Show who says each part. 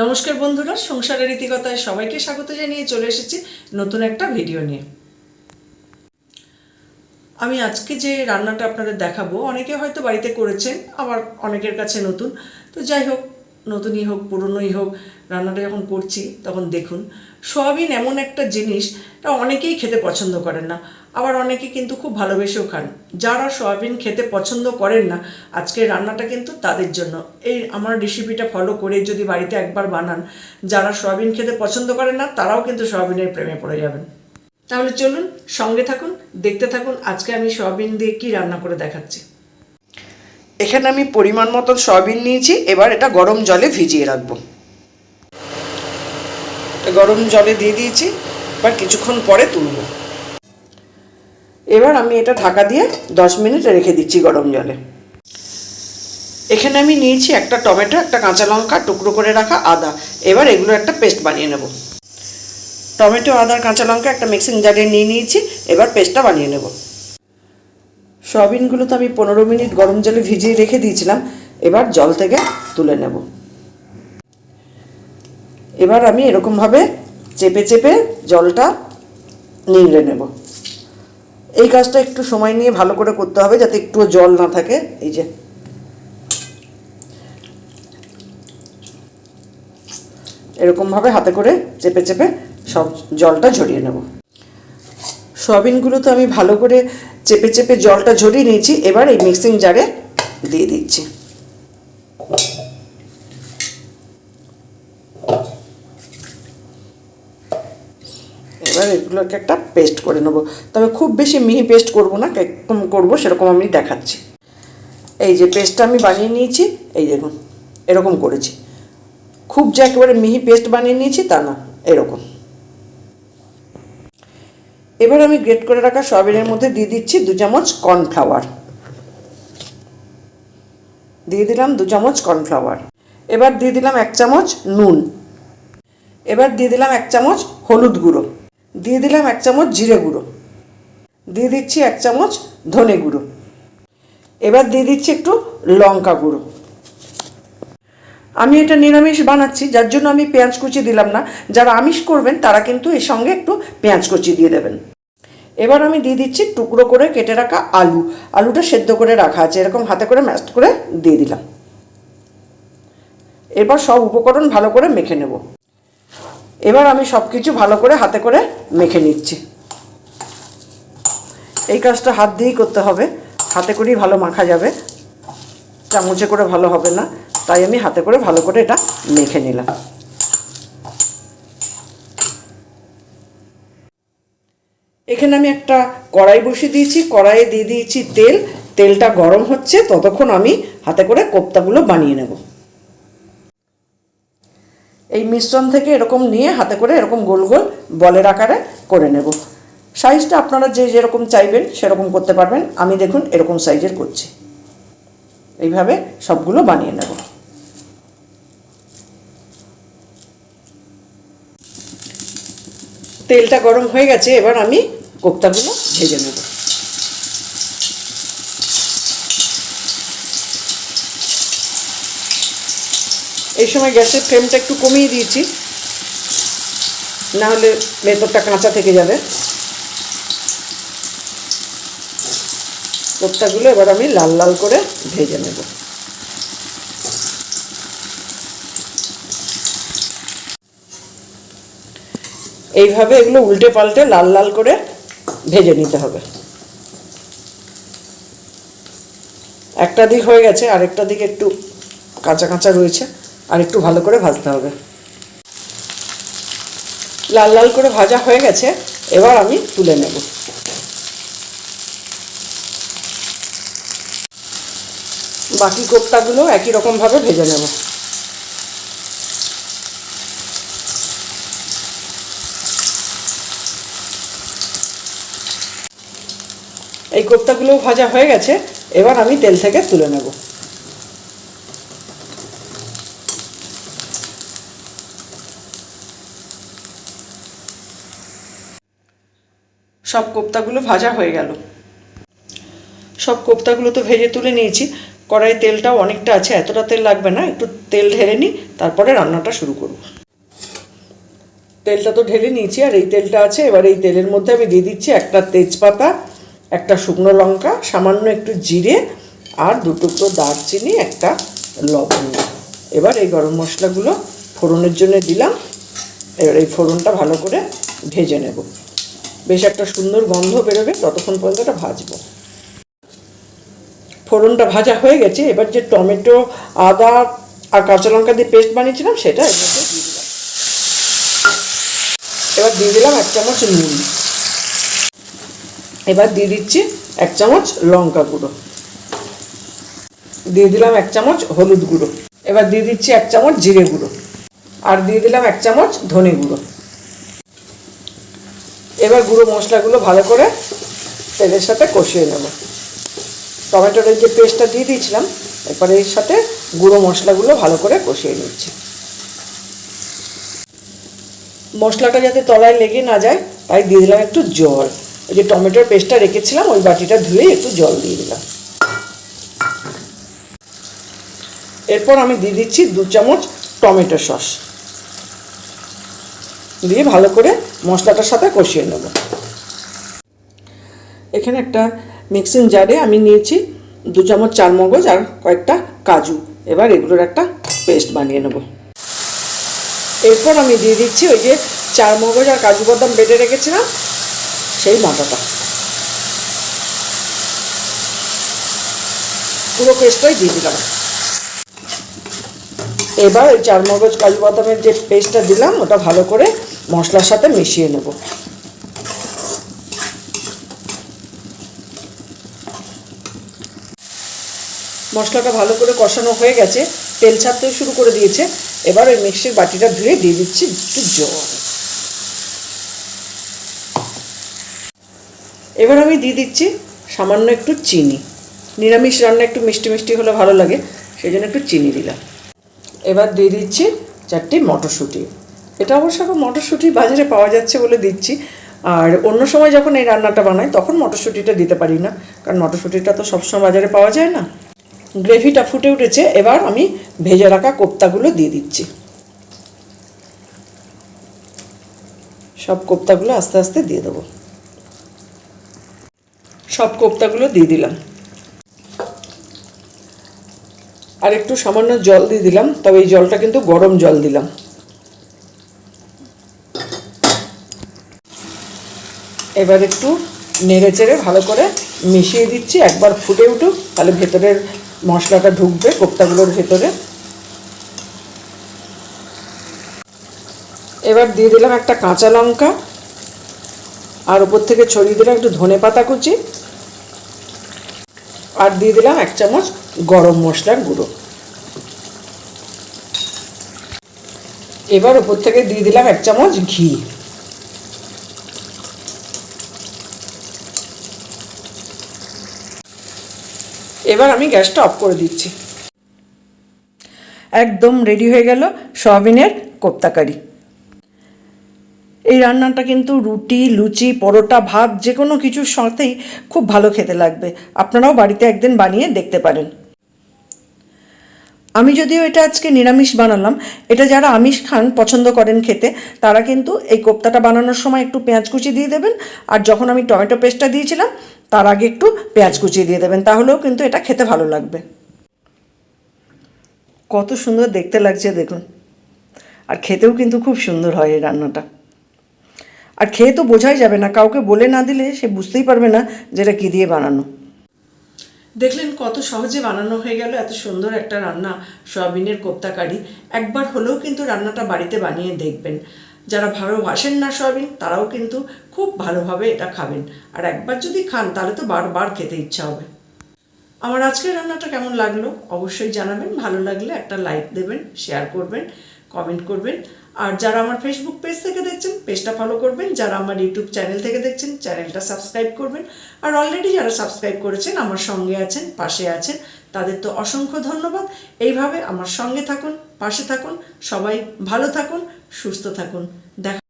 Speaker 1: নমস্কার বন্ধুরা, সংসারের রীতিকতায় সবাইকে স্বাগত জানিয়ে চলে এসেছি নতুন একটা ভিডিও নিয়ে। আমি আজকে যে রান্নাটা আপনাদের দেখাবো, অনেকে হয়তো বাড়িতে করেছেন, আবার অনেকের কাছে নতুন। তো যাই হোক নতুনই হোক, পুরনোই হোক, রান্নাটা যখন করছি তখন দেখুন, সোয়াবিন এমন একটা জিনিস এটা অনেকেই খেতে পছন্দ করেন না, আবার অনেকে কিন্তু খুব ভালোবেসেও খান। যারা সোয়াবিন খেতে পছন্দ করেন না, আজকের রান্নাটা কিন্তু তাদের জন্য। এই আমার রেসিপিটা ফলো করে যদি বাড়িতে একবার বানান, যারা সোয়াবিন খেতে পছন্দ করেন না, তারাও কিন্তু সোয়াবিনের প্রেমে পড়ে যাবেন। তাহলে চলুন সঙ্গে থাকুন, দেখতে থাকুন আজকে আমি সয়াবিন দিয়ে কি রান্না করে দেখাচ্ছি।
Speaker 2: এখানে আমি পরিমাণ মতন সয়াবিন নিয়েছি, এবার এটা গরম জলে ভিজিয়ে রাখব। গরম জলে দিয়ে দিয়েছি, এবার কিছুক্ষণ পরে তুলব। এবার আমি এটা ঢাকা দিয়ে দশ মিনিট রেখে দিচ্ছি গরম জলে। এখানে আমি নিয়েছি একটা টমেটো, একটা কাঁচা লঙ্কা, টুকরো করে রাখা আদা। এবার এগুলো একটা পেস্ট বানিয়ে নেব। টমেটো আদার কাঁচা লঙ্কা একটা মিক্সিং জারে নিয়ে নিয়েছি, এবার পেস্টটা বানিয়ে নেব। সয়াবিনগুলো তো আমি পনেরো মিনিট গরম জলে ভিজিয়ে রেখে দিয়েছিলাম। এবার জল থেকে তুলে নেব। এবার আমি এরকমভাবে চেপে চেপে জলটা নিংড়ে নেব। এই কাজটা একটু সময় নিয়ে ভালো করে করতে হবে যাতে একটুও জল না থাকে। এই যে। এরকমভাবে হাতে করে চেপে চেপে সব জলটা ঝরিয়ে নেব। সয়াবিনগুলো তো আমি ভালো করে চেপে চেপে জলটা ঝরিয়ে নিয়েছি, এবার এই মিক্সিং জারে দিয়ে দিচ্ছি। এবার এগুলোকে একটা পেস্ট করে নেব। তবে খুব বেশি মিহি পেস্ট করব না কেরকম করব সেরকম আমি দেখাচ্ছি। এই যে পেস্টটা আমি বানিয়ে নিয়েছি, এই দেখুন, এরকম করেছি। খুব যে একেবারে মিহি পেস্ট বানিয়ে নিয়েছি তা না, এরকম। এবার আমি গ্রেট করে রাখা সয়াবিনের মধ্যে দিয়ে দিচ্ছি দু চামচ কর্নফ্লাওয়ার দিয়ে দিলাম দু চামচ কর্নফ্লাওয়ার এবার দিয়ে দিলাম এক চামচ নুন। এবার দিয়ে দিলাম এক চামচ হলুদ গুঁড়ো। দিয়ে দিলাম এক চামচ জিরে গুঁড়ো। দিয়ে দিচ্ছি এক চামচ ধনে গুঁড়ো। এবার দিয়ে দিচ্ছি একটু লঙ্কা গুঁড়ো। আমি এটা নিরামিষ বানাচ্ছি, যার জন্য আমি পেঁয়াজ কুচি দিলাম না। যারা আমিষ করবেন, তারা কিন্তু এর সঙ্গে একটু পেঁয়াজ কুচি দিয়ে দেবেন। এবার আমি দিয়ে দিচ্ছি টুকরো করে কেটে রাখা আলু। আলুটা সেদ্ধ করে রাখা আছে, এরকম হাতে করে ম্যাশ করে দিয়ে দিলাম। এরপর সব উপকরণ ভালো করে মেখে নেব। এবার আমি সব কিছু ভালো করে হাতে করে মেখে নিচ্ছি। এই কাজটা হাত দিয়েই করতে হবে। হাতে করেই ভালো মাখা যাবে। চামচে করে ভালো হবে না। তাই আমি হাতে করে ভালো করে এটা মেখে নিলাম। এখানে আমি একটা কড়াই বসিয়ে দিয়েছি, কড়াইয়ে দিয়ে দিয়েছি তেল। তেলটা গরম হচ্ছে, ততক্ষণ আমি হাতে করে কোপ্তাগুলো বানিয়ে নেব। এই মিশ্রণ থেকে এরকম নিয়ে হাতে করে এরকম গোল গোল বলের আকারে করে নেব। সাইজটা আপনারা যে যেরকম চাইবেন সেরকম করতে পারবেন। আমি দেখুন এরকম সাইজের করছি। এইভাবে সবগুলো বানিয়ে নেব। তেলটা গরম হয়ে গেছে, এবার আমি কোপ্তাগুলো ভেজে নেব। এই সময় গ্যাসের ফ্লেমটা একটু কমিয়ে দিয়েছি না হলে ভেতরটা কাঁচা থেকে যাবে। কোপ্তাগুলো এবার আমি লাল লাল করে ভেজে নেব। এইভাবে এগুলো উল্টে পাল্টে লাল লাল করে ভেজে নিতে হবে। একটা দিক হয়ে গেছে, আরেকটা দিক একটু কাঁচা কাঁচা রয়েছে, আর একটু ভালো করে ভাজতে হবে। লাল লাল করে ভাজা হয়ে গেছে, এবার আমি তুলে নেব। বাকি কোপ্তাগুলো একই রকমভাবে ভেজে নেব। এই কোপ্তাগুলো ভাজা হয়ে গেছে, এবার আমি তেল থেকে তুলে নেব। সব কোপ্তাগুলো ভাজা হয়ে গেল। সব কোপ্তাগুলো তো ভেজে তুলে নিয়েছি,
Speaker 1: কড়াই তেলটাও অনেকটা আছে, এতটা তেল লাগবে না, একটু তেল ঢেলে নিই, তারপরে রান্নাটা শুরু করব। তেলটা তো ঢেলে নিয়েছি, আর এই তেলটা আছে, এবার এই তেলের মধ্যে আমি দিয়ে দিচ্ছি একটা তেজপাতা একটা শুকনো লঙ্কা, সামান্য একটু জিরে আর দু টুকরো দারচিনি, একটা লবঙ্গ এবার এই গরম মশলাগুলো ফোড়নের জন্য দিলাম। এবার এই ফোড়নটা ভালো করে ভেজে নেব। বেশ একটা সুন্দর গন্ধ বেরোবে, ততক্ষণ পর্যন্ত এটা ভাজবো। ফোড়নটা ভাজা হয়ে গেছে। এবার যে টমেটো, আদা আর কাঁচা লঙ্কা দিয়ে পেস্ট বানিয়েছিলাম, সেটা মধ্যে দিয়ে দিলাম। এবার দিয়ে দিলাম এক চামচ নুন। এবার দিয়ে দিচ্ছি এক চামচ লঙ্কা গুঁড়ো। দিয়ে দিলাম এক চামচ হলুদ গুঁড়ো। এবার দিয়ে দিচ্ছি এক চামচ জিরে গুঁড়ো। আর দিয়ে দিলাম এক চামচ ধনে গুঁড়ো। এবার গুঁড়ো মশলাগুলো ভালো করে তেলের সাথে কষিয়ে নেব। টমেটোর যে পেস্টটা দিয়ে দিয়েছিলাম, এরপরে এর সাথে গুঁড়ো মশলাগুলো ভালো করে কষিয়ে নিচ্ছি। মশলাটা যাতে তলায় লেগে না যায়, তাই দিয়ে দিলাম একটু জল। ওই যে টমেটোর পেস্টটা রেখেছিলাম, ওই বাটিটা ধুয়ে একটু জল দিয়ে দিলাম। এরপর আমি দিয়ে দিচ্ছি দু চামচ টমেটো সস। দিয়ে ভালো করে মশলাটার সাথে কষিয়ে নেব। এখানে একটা মিক্সিং জারে আমি নিয়েছি দু চামচ চার মগজ আর কয়েকটা কাজু। এবার এগুলোর একটা পেস্ট বানিয়ে নেব। এরপর আমি দিয়ে দিচ্ছি ওই যে চার মগজ আর কাজু বাদাম বেটে রেখেছিলাম। সেই বাটাটা পুরো পেস্টটাই দিয়ে দিলাম। এবার ওই চার মগজ কাজু বাদামের যে পেস্টটা দিলাম, ওটা ভালো করে মশলার সাথে মিশিয়ে নেব। মশলাটা ভালো করে কষানো হয়ে গেছে, তেল ছাড়তেও শুরু করে দিয়েছে। এবার ওই মিক্সির বাটিটা ধুয়ে দিয়ে দিচ্ছি একটু জল। এবার আমি দিয়ে দিচ্ছি সামান্য একটু চিনি। নিরামিষ রান্না একটু মিষ্টি মিষ্টি হলে ভালো লাগে সেই জন্য একটু চিনি দিলাম। এবার দিয়ে দিচ্ছি চারটি মটরশুঁটি। এটা অবশ্য এখন মটরশুঁটি বাজারে পাওয়া যাচ্ছে বলে দিচ্ছি। আর অন্য সময় যখন এই রান্নাটা বানাই, তখন মটরশুঁটিটা দিতে পারি না, কারণ মটরশুঁটিটা তো সবসময় বাজারে পাওয়া যায় না। গ্রেভিটা ফুটে উঠেছে, এবার আমি ভেজে রাখা কোপ্তাগুলো দিয়ে দিচ্ছি। সব কোপ্তাগুলো আস্তে আস্তে দিয়ে দেবো। সব কোপ্তাগুলো দিয়ে দিলাম। আর একটু সামান্য জল দিয়ে দিলাম, তবে এই জলটা কিন্তু গরম জল দিলাম। এবার একটু নেড়ে চেড়ে ভালো করে মিশিয়ে দিচ্ছি, একবার ফুটে উঠুক, তাহলে ভেতরের মশলাটা ঢুকবে কোপ্তাগুলোর ভেতরে। এবার দিয়ে দিলাম একটা কাঁচা লঙ্কা, আর উপর থেকে ছড়িয়ে দিলাম একটু ধনে পাতা কুচি। আর দিয়ে দিলাম এক চামচ গরম মশলার গুঁড়ো। এবার উপর থেকে দিয়ে দিলাম এক চামচ ঘি। এবার আমি গ্যাসটা অফ করে দিচ্ছি। একদম রেডি হয়ে গেল সয়াবিনের কোপ্তাকারি। এই রান্নাটা কিন্তু রুটি, লুচি, পরোটা, ভাত যে কোনো কিছুর সাথেই খুব ভালো খেতে লাগবে। আপনারাও বাড়িতে একদিন বানিয়ে দেখতে পারেন। আমি যদিও এটা আজকে নিরামিষ বানালাম, এটা যারা আমিষ খান পছন্দ করেন খেতে, তারা কিন্তু এই কোপ্তাটা বানানোর সময় একটু পেঁয়াজ কুচি দিয়ে দেবেন, আর যখন আমি টমেটো পেস্টটা দিয়েছিলাম, তার আগে একটু পেঁয়াজ কুচি দিয়ে দেবেন, তাহলেও কিন্তু এটা খেতে ভালো লাগবে। কত সুন্দর দেখতে লাগছে, দেখুন। আর খেতেও কিন্তু খুব সুন্দর হয় এই রান্নাটা। আর খেয়ে তো বোঝাই যাবে না, কাউকে বলে না দিলে সে বুঝতেই পারবে না যে এটা কী দিয়ে বানানো। দেখলেন কত সহজে বানানো হয়ে গেল এত সুন্দর একটা রান্না, সয়াবিনের কোপ্তা কারি। একবার হলেও কিন্তু রান্নাটা বাড়িতে বানিয়ে দেখবেন। যারা ভালোবাসেন না সয়াবিন, তারাও কিন্তু খুব ভালোভাবে এটা খাবেন। আর একবার যদি খান, তাহলে তো বারবার খেতে ইচ্ছা হবে। আমার আজকের রান্নাটা কেমন লাগল? অবশ্যই জানাবেন। ভালো লাগলে একটা লাইক দেবেন, শেয়ার করবেন, কমেন্ট করবেন। আর যারা আমার ফেসবুক পেজ থেকে দেখছেন পেজটা ফলো করবেন। যারা আমার ইউটিউব চ্যানেল থেকে দেখছেন চ্যানেলটা সাবস্ক্রাইব করবেন। আর অলরেডি যারা সাবস্ক্রাইব করেছেন, আমার সঙ্গে আছেন, পাশে আছেন, তাদের তো অসংখ্য ধন্যবাদ। এইভাবে আমার সঙ্গে থাকুন, পাশে থাকুন, সবাই ভালো থাকুন, সুস্থ থাকুন। দেখা